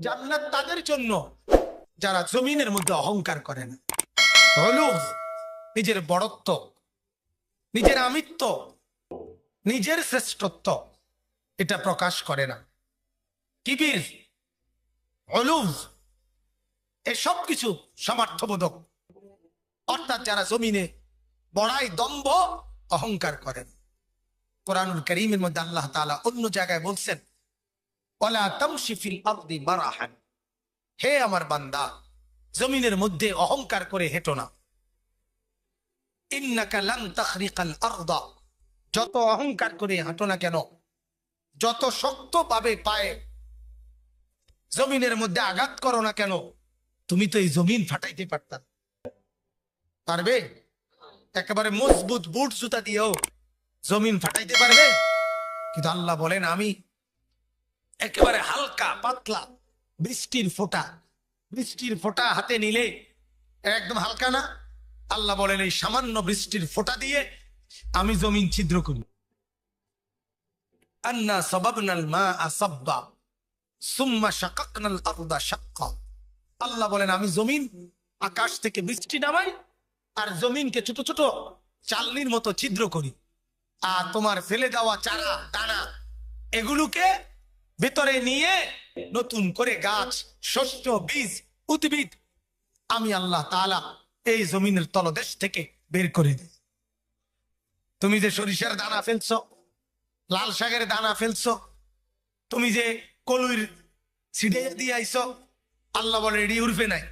জান্নাত তাদের জন্য যারা জমিনের মধ্যে অহংকার করে না। হলুদ, নিজের বড়ত্ব, নিজের আমিত্ব, নিজের শ্রেষ্ঠত্ব, এটা প্রকাশ করে না। কিবির অলুভ এসব কিছু সমার্থবোধক। অর্থাৎ যারা জমিনে বড়াই, দম্ভ, অহংকার করেন। কোরআনুল করিমের মধ্যে আল্লাহ তাআলা অন্য জায়গায় বলছেন হে আমার বান্দা, জমিনের মধ্যে অহংকার করে হেঁটো না। যত অহংকার করে হাঁটো না কেন, যত শক্ত পাবে পায়ে জমিনের মধ্যে আঘাত করো না কেন, তুমি তো এই জমিন ফাটাইতে পারতাম পারবে? একেবারে মজবুত বুট জুতা দিয়েও জমিন ফাটাইতে পারবে? কিন্তু আল্লাহ বলেন, আমি একেবারে হালকা, পাতলা, বৃষ্টির ফোঁটা। বৃষ্টির ফোঁটা হাতে নিলে একদম হালকা না? আল্লাহ বলেন, এই সামান্য বৃষ্টির ফোঁটা দিয়ে আমি জমিন ছিদ্র করি। আন্না সবাবনাল মা আসাব্বা সুম্মা শাকাকনাল আল্লাহ বলেন, আমি জমিন আকাশ থেকে বৃষ্টি নামাই আর জমিনকে ছোট ছোট চালনির মতো ছিদ্র করি। আর তোমার ফেলে দেওয়া চারা, দানা, এগুলোকে ভেতরে নিয়ে নতুন করে গাছ, শস্য, বীজ, উদ্ভিদ আমি আল্লাহ তালা এই জমিনের তলদেশ থেকে বের করে দিই। তুমি যে সরিষার দানা ফেলছো, লাল শাকের দানা ফেলছো, তুমি যে কলুর ছিটে দিয়ে আইছো, আল্লাহ বলে এটি উঠবে নাই।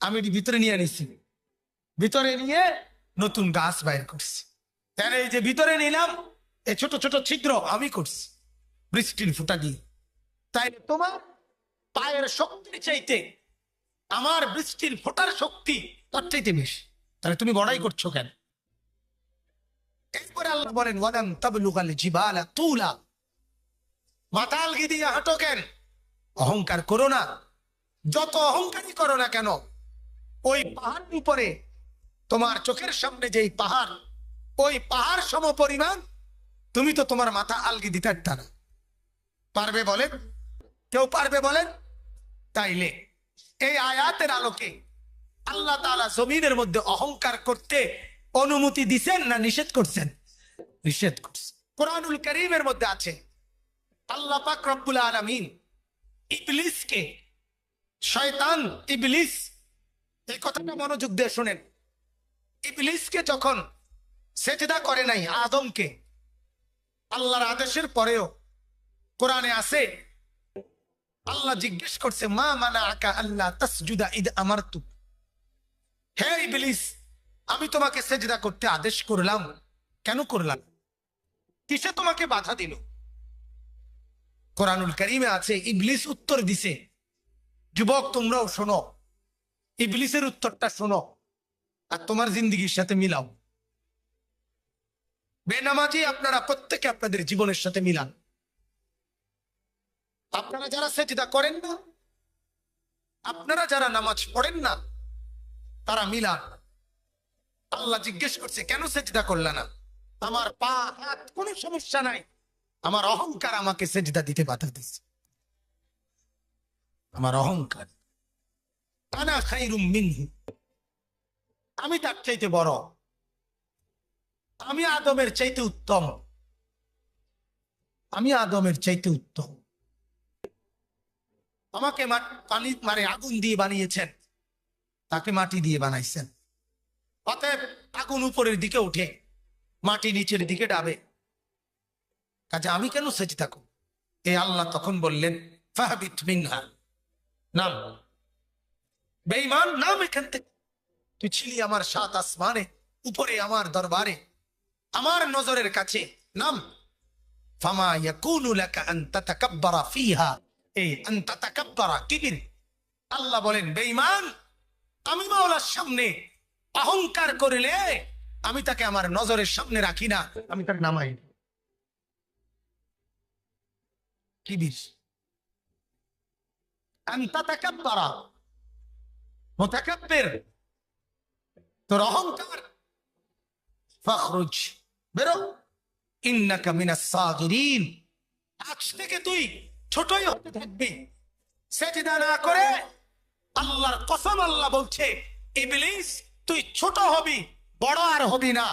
আমি এটি ভিতরে নিয়ে নিছি ভিতরে নিয়ে নতুন গাছ বাইর করছি। তাহলে এই যে ভিতরে নিলাম এই ছোট ছোট ছিদ্র আমি করছি। বৃষ্টির ফুটা দিয়ে তাই তোমার পায়ের শক্তি চাইতে আমার বৃষ্টির ফোটার শক্তি তার চাইতে বেশি। তাহলে তুমি বড়াই করছ কেন? এরপরে আল্লাহ বলেন ওয়াদান তাবলুগাল জিবালা তুলা। মাতাল গিয়ে হাঁটো কেন? অহংকার করো না। যত অহংকারই করো না কেন, ওই পাহাড়ের উপরে তোমার চোখের সামনে যেই পাহাড়, ওই পাহাড় সম পরিমাণ, তুমি তো তোমার মাথা আলগি দিতে না। পারবে বলেন? কেউ পারবে বলেন? তাইলে এই আয়াতের আলোকে আল্লাহ তাআলা জমিনের মধ্যে অহংকার করতে অনুমতি দিছেন না নিষেধ করছেন? নিষেধ করছেন। কোরআনুল করিমের মধ্যে আছে, আল্লাহ পাক রব্বুল আলামিন ইবলিসকে, শয়তান ইবলিস, এই কথাটা মনোযোগ দিয়ে শুনেন। ইবলিসকে যখন সেজদা করে নাই আদমকে, আল্লাহর আদেশের পরেও কোরআনে আছে? আল্লাহ জিজ্ঞেস করছে, মা মানা আকা আল্লাহ তাসজুদা ইদ আমার তু হে ইবলিস, আমি তোমাকে সেজদা করতে আদেশ করলাম। কেন করলাম? কিসে তোমাকে বাধা দিল? কোরআনুল করিমে আছে, ইবলিস উত্তর দিছে। যুবক, তোমরাও শোনো। ইবলিসের উত্তরটা শোনো। আর তোমার জিন্দগির সাথে মিলাও। বেনামাজি, আপনারা প্রত্যেকে আপনাদের জীবনের সাথে মিলান। আপনারা যারা সেজদা করেন না, আপনারা যারা নামাজ পড়েন না, তারা মিলান। আল্লাহ জিজ্ঞেস করছে, কেন সেজদা করলে না? আমার পা, হাত, কোনো সমস্যা নাই। আমার অহংকার আমাকে সেজদা দিতে বাধা দিচ্ছে আমার অহংকার। আনা খাইরুম মিনহু। আমি তার চাইতে বড়। আমি আদমের চাইতে উত্তম। আমি আদমের চাইতে উত্তম। আমাকে পানি মানে আগুন দিয়ে বানিয়েছেন। তাকে মাটি দিয়ে বানাইছেন। অতএব আগুন উপরের দিকে উঠে মাটি নিচের দিকে ডাবে। কাজে আমি কেন সেজে থাকো এই আল্লাহ তখন বললেন নাম। বেঈমান, নাম এখান থেকে। তুই ছিলি আমার সাত আসমানে, উপরে আমার দরবারে। আমার নজরের কাছে, নাম। ফামা ইয়াকুনু লাকা আন তাতাকাব্বারা ফিহা। এই কিবির আল্লাহ বলেন, বেঈমান, আমি মাওলার সামনে অহংকার করিলে আমি তাকে আমার নজরের সামনে রাখি না, আমি তাকে নামাই। কিবির তোর অহংকার। তুই ছোটই হতে থাকবি। সেজদা না করে আল্লাহর কসম আল্লাহ বলছে, ইবলিস, তুই ছোট হবি, বড় আর হবি না।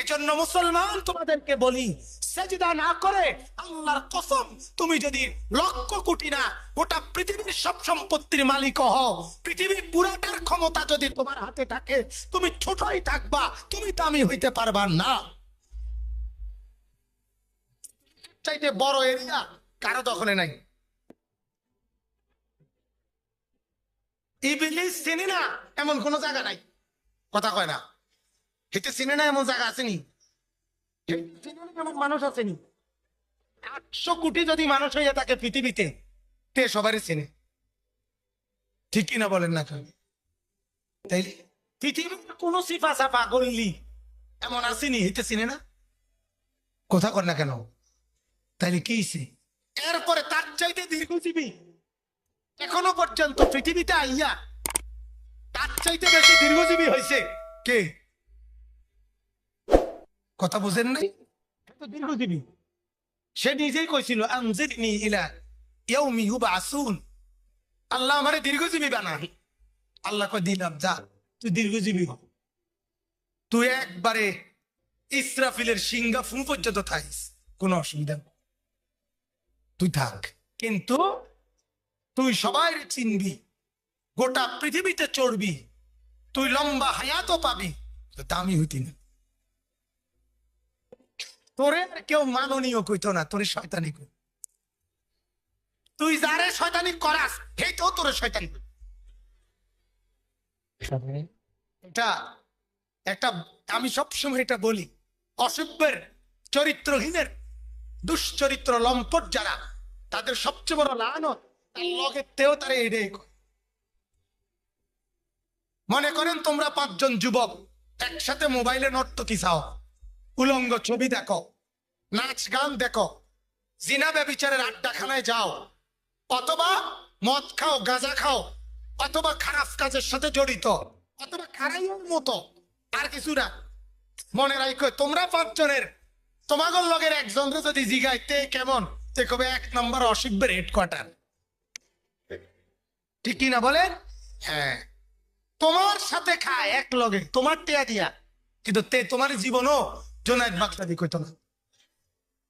এজন্য মুসলমান তোমাদেরকে বলি, সেজদা না করে আল্লাহর কসম তুমি যদি লক্ষ কোটি না, গোটা পৃথিবীর সব সম্পত্তির মালিক হও, পৃথিবীর পুরাটার ক্ষমতা যদি তোমার হাতে থাকে, তুমি ছোটই থাকবা, তুমি তো আমি হইতে পারবা না। চাইতে বড় এরিয়া কারও দখলে নাই। ইবিলিস চিনি না, এমন কোন জায়গা নাই। কথা কয় না। হেতে চিনে না, এমন জায়গা চিনে না? মানুষ আসেনি আটশো কোটি যদি মানুষ হইয়া থাকে পৃথিবীতে, তে সবারই চিনে। ঠিক কিনা বলেন না তাই পৃথিবীর কোন সিফা সাফা করলি, এমন আসেনি হেতে চিনে না? কথা কর না কেন? তাইলে কি? এরপরে তার চাইতে দীর্ঘজীবী, এখনও পর্যন্ত পৃথিবীতে আইয়া তার চাইতে বেশি দীর্ঘজীবী হয়েছে কে? কথা বুঝেন নাই? দীর্ঘজীবী। সে নিজেই কইছিল ইলা আল্লাহ আমারে দীর্ঘজীবী বানাই আল্লাহ কই দিলাম, যা, তুই দীর্ঘজীবী হ। তুই একবারে ইসরাফিলের সিংহা ফু পর্যন্ত থাকিস। কোনো অসুবিধা নেই। তুই থাক। কিন্তু তুই সবাই চিনবি গোটা পৃথিবীতে চড়বি তুই লম্বা হায়াতও পাবি দামি হইতি না। তোরে কেউ মাননীয় কইতো না তোরে শয়তানি কই। তুই যারে শয়তানি করাস সেই তো তোরে শয়তানি। এটা একটা আমি সবসময় এটা বলি অসভ্যের চরিত্রহীনের দুশ্চরিত্র লম্পট যারা, তাদের সবচেয়ে বড় লানত, তার তেও তারা এড়ে মনে করেন তোমরা পাঁচজন যুবক, একসাথে মোবাইলে নর্তকি চাও। উলঙ্গ ছবি দেখো, নাচ গান দেখো, জিনা ব্যবিচারের আড্ডাখানায় যাও, অথবা মদ খাও, গাঁজা খাও, অথবা খারাপ কাজের সাথে জড়িত, অথবা খারাইয়ের মতো, আর কিছু না। মনে রাখো তোমরা পাঁচজনের তোমাগর লগের একজন যদি জিগাইতে, কেমন? তে কবে এক নম্বর অসিব্যের হেডকোয়ার্টার ঠিক কি না বলেন হ্যাঁ। তোমার সাথে খায় এক লগে, তোমার টেয়া দিয়া। কিন্তু তে তোমার জীবনও জোনায়দ বাগদাদি কইতো না।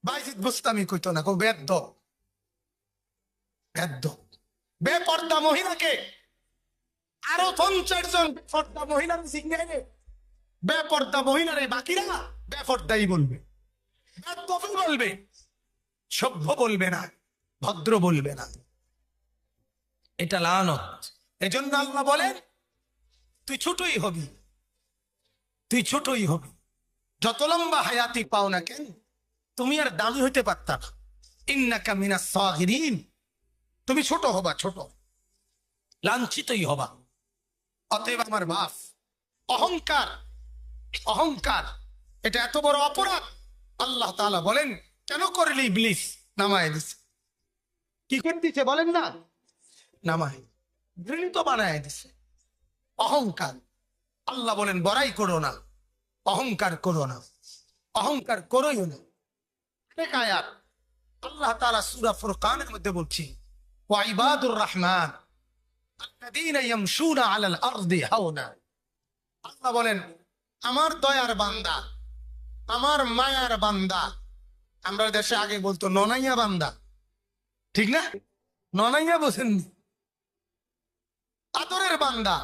বাইজিদ বুস্তামি কইতো না, কো বেদ্য বেদ্য বেপর্দা মহিলাকে। আরও পঞ্চাশ জন বেপর্দা মহিলার সিঙ্গাইরে বেপর্দা মহিলারে বাকিরা বেপর্দাই বলবে। বেদ্যফি বলবে? সভ্য বলবে না, ভদ্র বলবে না। এটা লানত। আল্লাহ বলেন, তুই ছোটই হবি। তুই ছোটই হবি। যত লম্বা হায়াতি পাও না কেন, তুমি আর দামি হইতে পারতা না। ইন্নাকা মিনা সাগিরিন। তুমি ছোট হবা, ছোট। লাঞ্ছিতই হবা। অতএব আমার বাপ অহংকার অহংকার, এটা এত বড় অপরাধ। আল্লাহ তালা বলেন, কেন করলি ইবলিস নামায় দিছে? কি করে দিছে বলেন না? নামায়। ঘৃণিত বানায় দিছে। অহংকার। আল্লাহ বলেন, বড়াই করো না। অহংকার করো না। অহংকার করোই না। আয়াত। আল্লাহ তাআলা সূরা ফুরকানের মধ্যে বলছি ওয়াইবাদুর রহমান আল্লাহ বলেন, আমার দয়ার বান্দা আমার মায়ার বান্দা। আমরা দেশে আগে বলতো, ননাইয়া বান্দা। ঠিক না? ননাইয়া বসেন আদরের বান্দা,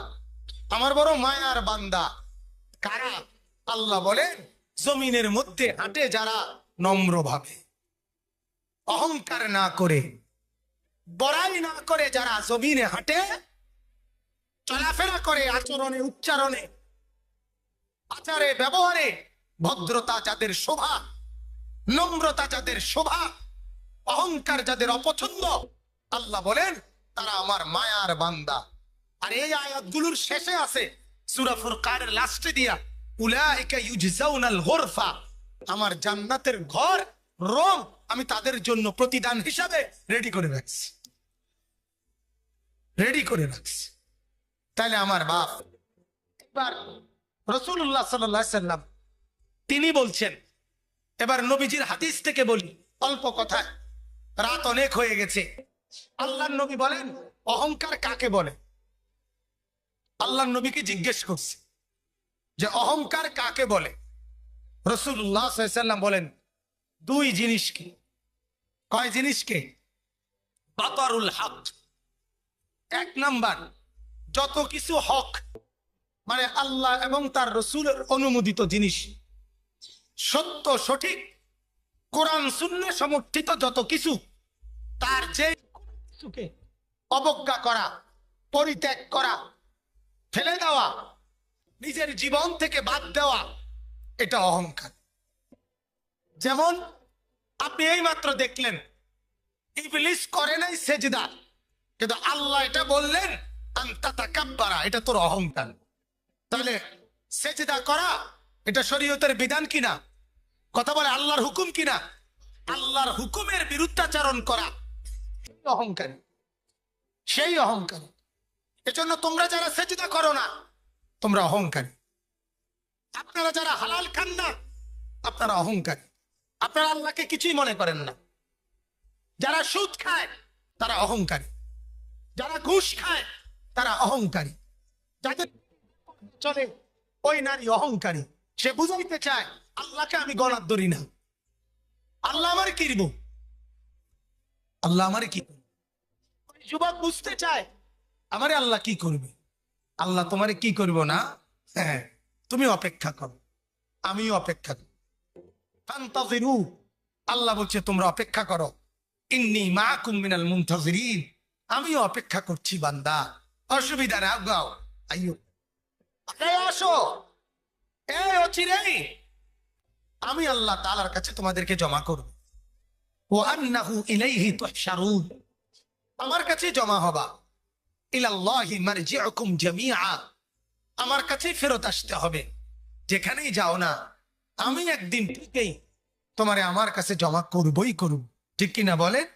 আমার বড় মায়ার বান্দা। কারা? আল্লাহ বলেন, জমিনের মধ্যে হাঁটে যারা নম্র ভাবে। অহংকার না করে, বড়াই না করে যারা জমিনে হাঁটে, চলাফেরা করে আচরণে, উচ্চারণে, আচারে, ব্যবহারে ভদ্রতা যাদের শোভা, নম্রতা যাদের শোভা, অহংকার যাদের অপছন্দ, আল্লাহ বলেন, তারা আমার মায়ার বান্দা। আর এই আয়াতগুলোর শেষে আছে, সূরা ফুরকানের লাস্টে দিয়া আমার জান্নাতের ঘর রং আমি তাদের জন্য প্রতিদান হিসাবে রেডি করে রাখছি। রেডি করে রাখছি। তাহলে আমার বাপ রসুল্লাহ সাল্লাম তিনি বলছেন, এবার নবীজির হাদিস থেকে বলি, অল্প কথায় রাত অনেক হয়ে গেছে। আল্লাহ নবী বলেন, অহংকার কাকে বলে? আল্লাহ নবীকে জিজ্ঞেস করছে যে, অহংকার কাকে বলে? রসুল্লাহ সাল্লাম বলেন, দুই জিনিসকে কয় জিনিসকে বাতারুল হক এক নাম্বার, যত কিছু হক মানে আল্লাহ এবং তার রসুলের অনুমোদিত জিনিস সত্য, সঠিক, কোরআন শূন্য সমর্থিত যত কিছু, তার যে অবজ্ঞা করা, পরিত্যাগ করা, ফেলে দেওয়া, নিজের জীবন থেকে বাদ দেওয়া, এটা অহংকার। যেমন আপনি এই মাত্র দেখলেন, ইবলিস করে নাই সেজদা, কিন্তু আল্লাহ এটা বললেন, আন্তাতা কাব্বারা এটা তোর অহংকার। তাহলে সেজদা করা, এটা শরীয়তের বিধান কিনা? কথা বলে আল্লাহর হুকুম কিনা? আল্লাহর হুকুমের বিরুদ্ধাচারণ করা। অহংকারী। সেই অহংকারী। এজন্য তোমরা যারা সেজদা করো না, তোমরা অহংকারী। আপনারা যারা হালাল খান না, আপনারা অহংকারী। আপনারা আল্লাহকে কিছুই মনে করেন না। যারা সুদ খায়, তারা অহংকারী। যারা ঘুষ খায়, তারা অহংকারী। যাদের চলে, ওই নারী অহংকারী। সে বুঝাইতে চায়, আল্লাহকে আমি গলার ধরি না। আল্লাহ আমার কি দিব? আল্লাহ আমার কি করবে? যুবক বুঝতে চায়, আমারে আল্লাহ কি করবে? আল্লাহ তোমারে কি করব না? হ্যাঁ তুমি অপেক্ষা করো, আমিও অপেক্ষা করি। আল্লাহ বলছে, তোমরা অপেক্ষা করো। ইন্নি মাকুম মিনাল মুনতাজিরিন, আমিও অপেক্ষা করছি বান্দা। অসুবিধা না গাও আইয়ো। আসো। অচিরে আমি আল্লাহ তাআলার কাছে তোমাদেরকে জমা করব। ও আন্নাহু ইলাইহি তুহশারুন। আমার কাছে জমা হবা। ইলাল্লাহি মারজিউকুম জামিআ। আমার কাছে ফেরত আসতে হবে। যেখানেই যাও না, আমি একদিন ঠিকই তোমারে আমার কাছে জমা করবই করব। ঠিক কিনা বলে